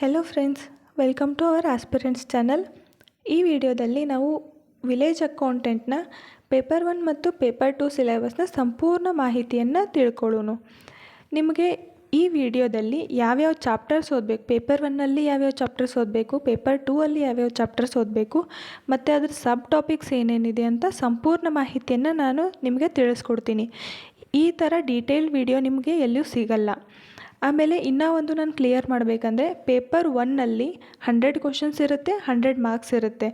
Hello friends welcome to our aspirants channel ಈ ವಿಡಿಯೋದಲ್ಲಿ ನಾವು ವಿಲೇಜ್ ಅಕೌಂಟೆಂಟ್ನ ಪೇಪರ್ ಒನ್ ಮತ್ತು ಪೇಪರ್ ಟು ಸಿಲೆಬಸ್ನ ಸಂಪೂರ್ಣ ಮಾಹಿತಿಯನ್ನು ತಿಳ್ಕೊಳ್ಳೋಣ. ನಿಮಗೆ ಈ ವಿಡಿಯೋದಲ್ಲಿ ಯಾವ್ಯಾವ ಚಾಪ್ಟರ್ಸ್ ಓದಬೇಕು ಪೇಪರ್ ಒನ್ನಲ್ಲಿ ಯಾವ್ಯಾವ ಚಾಪ್ಟರ್ಸ್ ಓದಬೇಕು ಪೇಪರ್ ಟೂ ಅಲ್ಲಿ ಯಾವ್ಯಾವ ಚಾಪ್ಟರ್ಸ್ ಓದಬೇಕು, ಮತ್ತು ಅದ್ರ ಸಬ್ ಟಾಪಿಕ್ಸ್ ಏನೇನಿದೆ ಅಂತ ಸಂಪೂರ್ಣ ಮಾಹಿತಿಯನ್ನು ನಾನು ನಿಮಗೆ ತಿಳಿಸ್ಕೊಡ್ತೀನಿ. ಈ ಥರ ಡೀಟೇಲ್ಡ್ ವಿಡಿಯೋ ನಿಮಗೆ ಎಲ್ಲೂ ಸಿಗಲ್ಲ. ಆಮೇಲೆ ಇನ್ನೂ ಒಂದು ನಾನು ಕ್ಲಿಯರ್ ಮಾಡಬೇಕಂದ್ರೆ ಪೇಪರ್ ಒನ್ನಲ್ಲಿ ಹಂಡ್ರೆಡ್ ಕ್ವಶನ್ಸ್ ಇರುತ್ತೆ ಹಂಡ್ರೆಡ್ ಮಾರ್ಕ್ಸ್ ಇರುತ್ತೆ.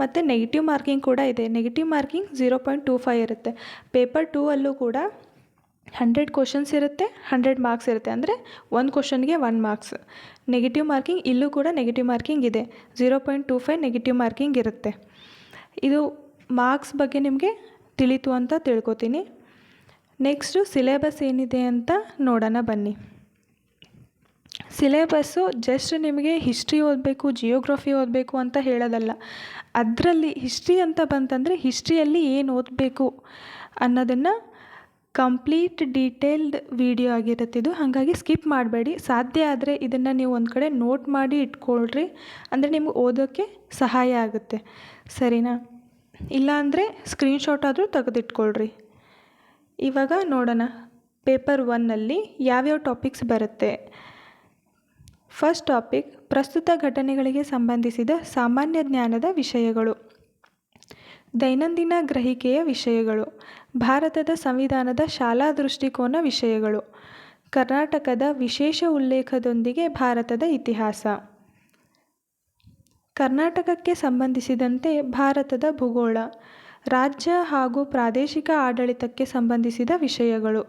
ಮತ್ತು ನೆಗೆಟಿವ್ ಮಾರ್ಕಿಂಗ್ ಕೂಡ ಇದೆ. Negative marking zero point two five ಇರುತ್ತೆ. ಪೇಪರ್ ಟೂ ಅಲ್ಲೂ ಕೂಡ ಹಂಡ್ರೆಡ್ ಕ್ವಶನ್ಸ್ ಇರುತ್ತೆ ಹಂಡ್ರೆಡ್ ಮಾರ್ಕ್ಸ್ ಇರುತ್ತೆ. ಅಂದರೆ ಒಂದು ಕ್ವಶನ್ಗೆ ಒನ್ ಮಾರ್ಕ್ಸ್ ನೆಗೆಟಿವ್ ಮಾರ್ಕಿಂಗ್ ಇಲ್ಲೂ ಕೂಡ ನೆಗೆಟಿವ್ ಮಾರ್ಕಿಂಗ್ ಇದೆ. Zero point two five negative marking ಇರುತ್ತೆ. ಇದು ಮಾರ್ಕ್ಸ್ ಬಗ್ಗೆ ನಿಮಗೆ ತಿಳಿತು ಅಂತ ತಿಳ್ಕೊತೀನಿ. ನೆಕ್ಸ್ಟು ಸಿಲೆಬಸ್ ಏನಿದೆ ಅಂತ ನೋಡೋಣ ಬನ್ನಿ. ಸಿಲೆಬಸ್ಸು ಜಸ್ಟ್ ನಿಮಗೆ ಹಿಸ್ಟ್ರಿ ಓದಬೇಕು ಜಿಯೋಗ್ರಫಿ ಓದಬೇಕು ಅಂತ ಹೇಳೋದಲ್ಲ. ಅದರಲ್ಲಿ ಹಿಸ್ಟ್ರಿ ಅಂತ ಬಂತಂದರೆ ಹಿಸ್ಟ್ರಿಯಲ್ಲಿ ಏನು ಓದಬೇಕು ಅನ್ನೋದನ್ನು ಕಂಪ್ಲೀಟ್ ಡೀಟೇಲ್ಡ್ ವಿಡಿಯೋ ಆಗಿರುತ್ತೆ ಇದು. ಹಾಗಾಗಿ ಸ್ಕಿಪ್ ಮಾಡಬೇಡಿ. ಸಾಧ್ಯ ಆದರೆ ಇದನ್ನು ನೀವು ಒಂದು ಕಡೆ ನೋಟ್ ಮಾಡಿ ಇಟ್ಕೊಳ್ರಿ. ಅಂದರೆ ನಿಮ್ಗೆ ಓದೋಕ್ಕೆ ಸಹಾಯ ಆಗುತ್ತೆ. ಸರಿನಾ? ಇಲ್ಲಾಂದರೆ ಸ್ಕ್ರೀನ್ಶಾಟ್ ಆದರೂ ತೆಗೆದಿಟ್ಕೊಳ್ರಿ. ಇವಾಗ ನೋಡೋಣ. ಪೇಪರ್ ಒನ್ನಲ್ಲಿ ಯಾವ್ಯಾವ ಟಾಪಿಕ್ಸ್ ಬರುತ್ತೆ? ಫಸ್ಟ್ ಟಾಪಿಕ್ ಪ್ರಸ್ತುತ ಘಟನೆಗಳಿಗೆ ಸಂಬಂಧಿಸಿದ ಸಾಮಾನ್ಯ ಜ್ಞಾನದ ವಿಷಯಗಳು. ದೈನಂದಿನ ಗ್ರಹಿಕೆಯ ವಿಷಯಗಳು. ಭಾರತದ ಸಂವಿಧಾನದ ಶಾಲಾ ದೃಷ್ಟಿಕೋನ ವಿಷಯಗಳು. ಕರ್ನಾಟಕದ ವಿಶೇಷ ಉಲ್ಲೇಖದೊಂದಿಗೆ ಭಾರತದ ಇತಿಹಾಸ. ಕರ್ನಾಟಕಕ್ಕೆ ಸಂಬಂಧಿಸಿದಂತೆ ಭಾರತದ ಭೂಗೋಳ. ರಾಜ್ಯ ಹಾಗೂ ಪ್ರಾದೇಶಿಕ ಆಡಳಿತಕ್ಕೆ ಸಂಬಂಧಿಸಿದ ವಿಷಯಗಳು.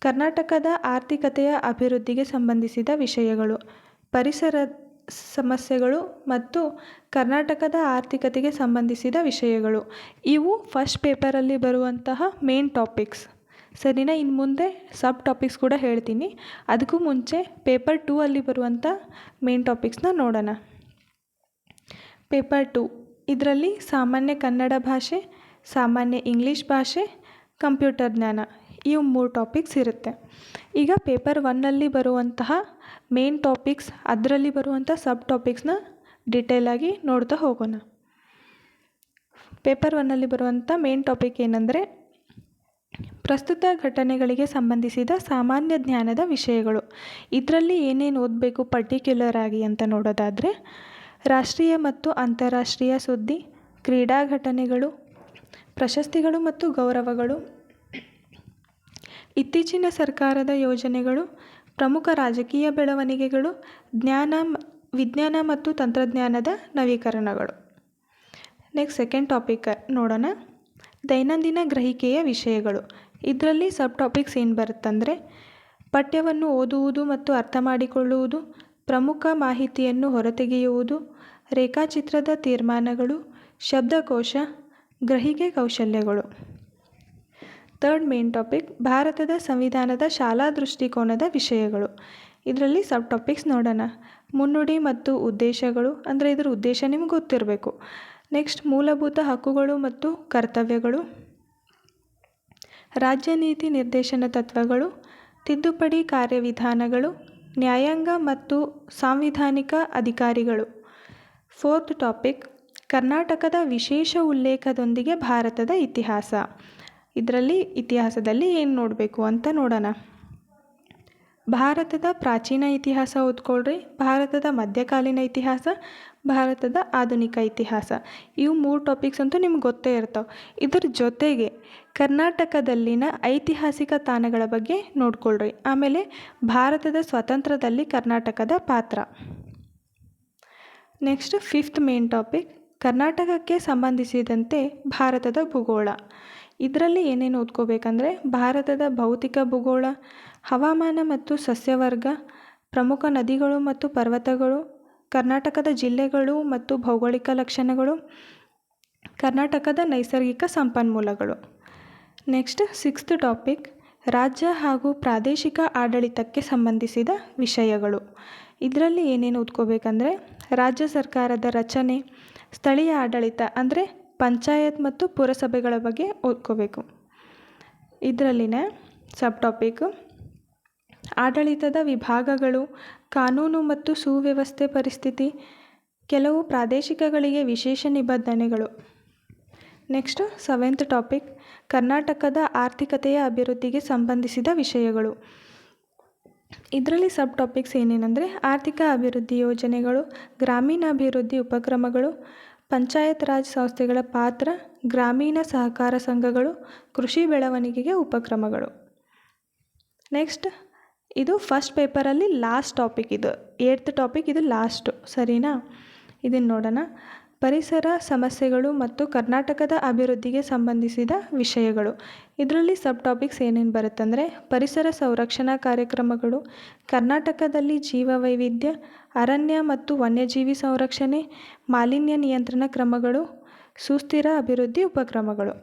ಕರ್ನಾಟಕದ ಆರ್ಥಿಕತೆಯ ಅಭಿವೃದ್ಧಿಗೆ ಸಂಬಂಧಿಸಿದ ವಿಷಯಗಳು. ಪರಿಸರ ಸಮಸ್ಯೆಗಳು ಮತ್ತು ಕರ್ನಾಟಕದ ಆರ್ಥಿಕತೆಗೆ ಸಂಬಂಧಿಸಿದ ವಿಷಯಗಳು. ಇವು ಫಸ್ಟ್ ಪೇಪರಲ್ಲಿ ಬರುವಂತಹ ಮೇನ್ ಟಾಪಿಕ್ಸ್ ಸರಿನಾ? ಇನ್ನು ಮುಂದೆ ಸಬ್ ಟಾಪಿಕ್ಸ್ ಕೂಡ ಹೇಳ್ತೀನಿ. ಅದಕ್ಕೂ ಮುಂಚೆ ಪೇಪರ್ ಟೂ ಅಲ್ಲಿ ಬರುವಂಥ ಮೇನ್ ಟಾಪಿಕ್ಸ್ನ ನೋಡೋಣ. ಪೇಪರ್ ಟೂ ಇದರಲ್ಲಿ ಸಾಮಾನ್ಯ ಕನ್ನಡ ಭಾಷೆ, ಸಾಮಾನ್ಯ ಇಂಗ್ಲೀಷ್ ಭಾಷೆ ಕಂಪ್ಯೂಟರ್ ಜ್ಞಾನ. ಇವು ಮೂರು ಟಾಪಿಕ್ಸ್ ಇರುತ್ತೆ. ಈಗ ಪೇಪರ್ ಒನ್ನಲ್ಲಿ ಬರುವಂತಹ ಮೇನ್ ಟಾಪಿಕ್ಸ್ ಅದರಲ್ಲಿ ಬರುವಂಥ ಸಬ್ ಟಾಪಿಕ್ಸ್ನ ಡಿಟೇಲಾಗಿ ನೋಡ್ತಾ ಹೋಗೋಣ. ಪೇಪರ್ ಒನ್ನಲ್ಲಿ ಬರುವಂಥ ಮೇನ್ ಟಾಪಿಕ್ ಏನಂದರೆ, ಪ್ರಸ್ತುತ ಘಟನೆಗಳಿಗೆ ಸಂಬಂಧಿಸಿದ ಸಾಮಾನ್ಯ ಜ್ಞಾನದ ವಿಷಯಗಳು. ಇದರಲ್ಲಿ ಏನೇನು ಓದಬೇಕು ಪರ್ಟಿಕ್ಯುಲರ್ ಆಗಿ ಅಂತ ನೋಡೋದಾದರೆ, ರಾಷ್ಟ್ರೀಯ ಮತ್ತು ಅಂತಾರಾಷ್ಟ್ರೀಯ ಸುದ್ದಿ, ಕ್ರೀಡಾ ಘಟನೆಗಳು, ಪ್ರಶಸ್ತಿಗಳು ಮತ್ತು ಗೌರವಗಳು, ಇತ್ತೀಚಿನ ಸರ್ಕಾರದ ಯೋಜನೆಗಳು ಪ್ರಮುಖ ರಾಜಕೀಯ ಬೆಳವಣಿಗೆಗಳು, ಜ್ಞಾನ, ವಿಜ್ಞಾನ ಮತ್ತು ತಂತ್ರಜ್ಞಾನದ ನವೀಕರಣಗಳು. ನೆಕ್ಸ್ಟ್ ಸೆಕೆಂಡ್ ಟಾಪಿಕ್ ನೋಡೋಣ. ದೈನಂದಿನ ಗ್ರಹಿಕೆಯ ವಿಷಯಗಳು. ಇದರಲ್ಲಿ ಸಬ್ ಟಾಪಿಕ್ಸ್ ಏನು ಬರುತ್ತಂದರೆ, ಪಠ್ಯವನ್ನು ಓದುವುದು ಮತ್ತು ಅರ್ಥ ಮಾಡಿಕೊಳ್ಳುವುದು, ಪ್ರಮುಖ ಮಾಹಿತಿಯನ್ನು ಹೊರತೆಗೆಯುವುದು, ರೇಖಾಚಿತ್ರದ ತೀರ್ಮಾನಗಳು, ಶಬ್ದಕೋಶ, ಗ್ರಹಿಕೆ ಕೌಶಲ್ಯಗಳು. ತರ್ಡ್ ಮೇನ್ ಟಾಪಿಕ್, ಭಾರತದ ಸಂವಿಧಾನದ ಶಾಲಾ ದೃಷ್ಟಿಕೋನದ ವಿಷಯಗಳು. ಇದರಲ್ಲಿ ಸಬ್ ಟಾಪಿಕ್ಸ್ ನೋಡೋಣ. ಮುನ್ನುಡಿ ಮತ್ತು ಉದ್ದೇಶಗಳು, ಅಂದರೆ ಇದರ ಉದ್ದೇಶ ನಿಮ್ಗೆ ಗೊತ್ತಿರಬೇಕು. ನೆಕ್ಸ್ಟ್ ಮೂಲಭೂತ ಹಕ್ಕುಗಳು ಮತ್ತು ಕರ್ತವ್ಯಗಳು. ರಾಜ್ಯ ನೀತಿ ನಿರ್ದೇಶನ ತತ್ವಗಳು. ತಿದ್ದುಪಡಿ ಕಾರ್ಯವಿಧಾನಗಳು. ನ್ಯಾಯಾಂಗ ಮತ್ತು ಸಾಂವಿಧಾನಿಕ ಅಧಿಕಾರಿಗಳು. ಫೋರ್ತ್ ಟಾಪಿಕ್, ಕರ್ನಾಟಕದ ವಿಶೇಷ ಉಲ್ಲೇಖದೊಂದಿಗೆ ಭಾರತದ ಇತಿಹಾಸ. ಇದರಲ್ಲಿ ಇತಿಹಾಸದಲ್ಲಿ ಏನು ನೋಡಬೇಕು ಅಂತ ನೋಡೋಣ. ಭಾರತದ ಪ್ರಾಚೀನ ಇತಿಹಾಸ ಓದ್ಕೊಳ್ರಿ. ಭಾರತದ ಮಧ್ಯಕಾಲೀನ ಇತಿಹಾಸ, ಭಾರತದ ಆಧುನಿಕ ಇತಿಹಾಸ. ಇವು ಮೂರು ಟಾಪಿಕ್ಸ್ ಅಂತೂ ನಿಮ್ಗೆ ಗೊತ್ತೇ ಇರ್ತಾವೆ. ಇದ್ರ ಜೊತೆಗೆ ಕರ್ನಾಟಕದಲ್ಲಿನ ಐತಿಹಾಸಿಕ ತಾಣಗಳ ಬಗ್ಗೆ ನೋಡ್ಕೊಳ್ರಿ. ಆಮೇಲೆ ಭಾರತದ ಸ್ವಾತಂತ್ರ್ಯದಲ್ಲಿ ಕರ್ನಾಟಕದ ಪಾತ್ರ. ನೆಕ್ಸ್ಟ್ ಫಿಫ್ತ್ ಮೇನ್ ಟಾಪಿಕ್ ಕರ್ನಾಟಕಕ್ಕೆ ಸಂಬಂಧಿಸಿದಂತೆ ಭಾರತದ ಭೂಗೋಳ. ಇದರಲ್ಲಿ ಏನೇನು ಓದ್ಕೋಬೇಕಂದ್ರೆ ಭಾರತದ ಭೌತಿಕ ಭೂಗೋಳ, ಹವಾಮಾನ ಮತ್ತು ಸಸ್ಯವರ್ಗ, ಪ್ರಮುಖ ನದಿಗಳು ಮತ್ತು ಪರ್ವತಗಳು, ಕರ್ನಾಟಕದ ಜಿಲ್ಲೆಗಳು ಮತ್ತು ಭೌಗೋಳಿಕ ಲಕ್ಷಣಗಳು, ಕರ್ನಾಟಕದ ನೈಸರ್ಗಿಕ ಸಂಪನ್ಮೂಲಗಳು. ನೆಕ್ಸ್ಟ್ ಸಿಕ್ಸ್ತ್ ಟಾಪಿಕ್, ರಾಜ್ಯ ಹಾಗೂ ಪ್ರಾದೇಶಿಕ ಆಡಳಿತಕ್ಕೆ ಸಂಬಂಧಿಸಿದ ವಿಷಯಗಳು. ಇದರಲ್ಲಿ ಏನೇನು ಓದ್ಕೋಬೇಕಂದ್ರೆ, ರಾಜ್ಯ ಸರ್ಕಾರದ ರಚನೆ, ಸ್ಥಳೀಯ ಆಡಳಿತ ಅಂದರೆ ಪಂಚಾಯತ್ ಮತ್ತು ಪುರಸಭೆಗಳ ಬಗ್ಗೆ ಓದ್ಕೋಬೇಕು. ಇದರಲ್ಲಿನ ಸಬ್ ಟಾಪಿಕ್ ಆಡಳಿತದ ವಿಭಾಗಗಳು, ಕಾನೂನು ಮತ್ತು ಸುವ್ಯವಸ್ಥೆ ಪರಿಸ್ಥಿತಿ, ಕೆಲವು ಪ್ರಾದೇಶಿಕಗಳಿಗೆ ವಿಶೇಷ ನಿಬಂಧನೆಗಳು. ನೆಕ್ಸ್ಟ್, ಸೆವೆಂತ್ ಟಾಪಿಕ್, ಕರ್ನಾಟಕದ ಆರ್ಥಿಕತೆಯ ಅಭಿವೃದ್ಧಿಗೆ ಸಂಬಂಧಿಸಿದ ವಿಷಯಗಳು. ಇದರಲ್ಲಿ ಸಬ್ ಟಾಪಿಕ್ಸ್ ಏನೇನೆಂದರೆ, ಆರ್ಥಿಕ ಅಭಿವೃದ್ಧಿ ಯೋಜನೆಗಳು ಗ್ರಾಮೀಣ ಅಭಿವೃದ್ಧಿ ಉಪಕ್ರಮಗಳು ಪಂಚಾಯತ್ ರಾಜ್ ಸಂಸ್ಥೆಗಳ ಪಾತ್ರ, ಗ್ರಾಮೀಣ ಸಹಕಾರ ಸಂಘಗಳು, ಕೃಷಿ ಬೆಳವಣಿಗೆಗೆ ಉಪಕ್ರಮಗಳು. ನೆಕ್ಸ್ಟ್, ಇದು ಫಸ್ಟ್ ಪೇಪರಲ್ಲಿ ಲಾಸ್ಟ್ ಟಾಪಿಕ್ ಇದು. ಏಯ್ಟ್ ಟಾಪಿಕ್ ಇದು ಲಾಸ್ಟು. ಸರಿನಾ? ಇದನ್ನು ನೋಡೋಣ. ಪರಿಸರ ಸಮಸ್ಯೆಗಳು ಮತ್ತು ಕರ್ನಾಟಕದ ಅಭಿವೃದ್ಧಿಗೆ ಸಂಬಂಧಿಸಿದ ವಿಷಯಗಳು. ಇದರಲ್ಲಿ ಸಬ್ ಟಾಪಿಕ್ಸ್ ಏನೇನು ಬರುತ್ತಂದರೆ ಪರಿಸರ ಸಂರಕ್ಷಣಾ ಕಾರ್ಯಕ್ರಮಗಳು, ಕರ್ನಾಟಕದಲ್ಲಿ ಜೀವ ವೈವಿಧ್ಯ ಅರಣ್ಯ ಮತ್ತು ವನ್ಯಜೀವಿ ಸಂರಕ್ಷಣೆ, ಮಾಲಿನ್ಯ ನಿಯಂತ್ರಣ ಕ್ರಮಗಳು, ಸುಸ್ಥಿರ ಅಭಿವೃದ್ಧಿ ಉಪಕ್ರಮಗಳು.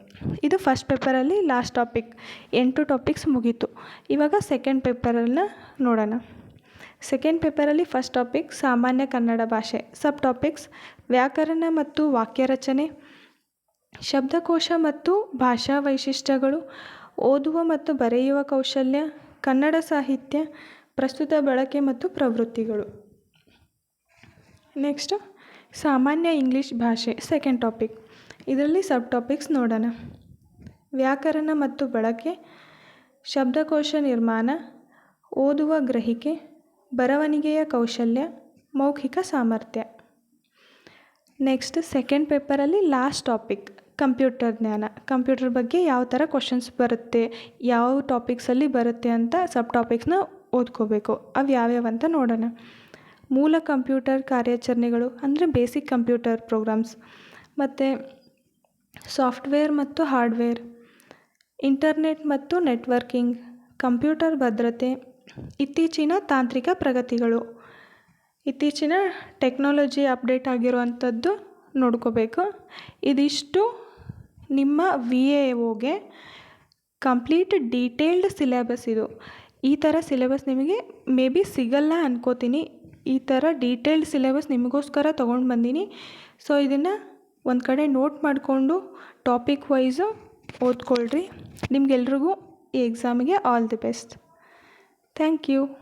ಇದು ಫಸ್ಟ್ ಪೇಪರಲ್ಲಿ ಲಾಸ್ಟ್ ಟಾಪಿಕ್ ಎಂಟು ಟಾಪಿಕ್ಸ್ ಮುಗೀತು. ಇವಾಗ ಸೆಕೆಂಡ್ ಪೇಪರನ್ನು ನೋಡೋಣ. ಸೆಕೆಂಡ್ ಪೇಪರಲ್ಲಿ ಫಸ್ಟ್ ಟಾಪಿಕ್ ಸಾಮಾನ್ಯ ಕನ್ನಡ ಭಾಷೆ. ಸಬ್ ಟಾಪಿಕ್ಸ್ ವ್ಯಾಕರಣ ಮತ್ತು ವಾಕ್ಯ ರಚನೆ ಶಬ್ದಕೋಶ ಮತ್ತು ಭಾಷಾ ವೈಶಿಷ್ಟ್ಯಗಳು. ಓದುವ ಮತ್ತು ಬರೆಯುವ ಕೌಶಲ್ಯ. ಕನ್ನಡ ಸಾಹಿತ್ಯ. ಪ್ರಸ್ತುತ ಬಳಕೆ ಮತ್ತು ಪ್ರವೃತ್ತಿಗಳು. ನೆಕ್ಸ್ಟ್ ಸಾಮಾನ್ಯ ಇಂಗ್ಲೀಷ್ ಭಾಷೆ. ಸೆಕೆಂಡ್ ಟಾಪಿಕ್ ಇದರಲ್ಲಿ ಸಬ್ ಟಾಪಿಕ್ಸ್ ನೋಡೋಣ. ವ್ಯಾಕರಣ ಮತ್ತು ಬಳಕೆ. ಶಬ್ದಕೋಶ ನಿರ್ಮಾಣ. ಓದುವ ಗ್ರಹಿಕೆ. ಬರವಣಿಗೆಯ ಕೌಶಲ್ಯ, ಮೌಖಿಕ ಸಾಮರ್ಥ್ಯ. ನೆಕ್ಸ್ಟ್ ಸೆಕೆಂಡ್ ಪೇಪರಲ್ಲಿ ಲಾಸ್ಟ್ ಟಾಪಿಕ್ ಕಂಪ್ಯೂಟರ್ ಜ್ಞಾನ. ಕಂಪ್ಯೂಟರ್ ಬಗ್ಗೆ ಯಾವ ಥರ ಕ್ವಶನ್ಸ್ ಬರುತ್ತೆ, ಯಾವ ಟಾಪಿಕ್ಸಲ್ಲಿ ಬರುತ್ತೆ ಅಂತ ಸಬ್ ಟಾಪಿಕ್ಸ್ನ ಓದ್ಕೋಬೇಕು. ಅವು ಯಾವ್ಯಾವ ಅಂತ ನೋಡೋಣ. ಮೂಲ ಕಂಪ್ಯೂಟರ್ ಕಾರ್ಯಾಚರಣೆಗಳು ಅಂದರೆ ಬೇಸಿಕ್ ಕಂಪ್ಯೂಟರ್ ಪ್ರೋಗ್ರಾಮ್ಸ್ ಮತ್ತು ಸಾಫ್ಟ್ವೇರ್ ಮತ್ತು ಹಾರ್ಡ್ವೇರ್ ಇಂಟರ್ನೆಟ್ ಮತ್ತು ನೆಟ್ವರ್ಕಿಂಗ್ ಕಂಪ್ಯೂಟರ್ ಭದ್ರತೆ. ಇತ್ತೀಚಿನ ತಾಂತ್ರಿಕ ಪ್ರಗತಿಗಳು. ಇತ್ತೀಚಿನ ಟೆಕ್ನಾಲಜಿ ಅಪ್ಡೇಟ್ ಆಗಿರುವಂಥದ್ದು ನೋಡ್ಕೋಬೇಕು. ಇದಿಷ್ಟು ನಿಮ್ಮ ವಿ ಎ ಒಗೆ ಕಂಪ್ಲೀಟ್ ಡೀಟೇಲ್ಡ್ ಸಿಲೆಬಸ್ ಇದು. ಈ ಥರ ಸಿಲೆಬಸ್ ನಿಮಗೆ ಮೇ ಬಿ ಸಿಗಲ್ಲ ಅನ್ಕೋತೀನಿ. ಈ ಥರ ಡೀಟೇಲ್ಡ್ ಸಿಲೆಬಸ್ ನಿಮಗೋಸ್ಕರ ತೊಗೊಂಡು ಬಂದೀನಿ. ಸೊ, ಇದನ್ನು ಒಂದು ಕಡೆ ನೋಟ್ ಮಾಡಿಕೊಂಡು ಟಾಪಿಕ್ ವೈಸು ಓದ್ಕೊಳ್ರಿ. ನಿಮಗೆಲ್ರಿಗೂ ಈ ಎಕ್ಸಾಮಿಗೆ all the best. Thank you.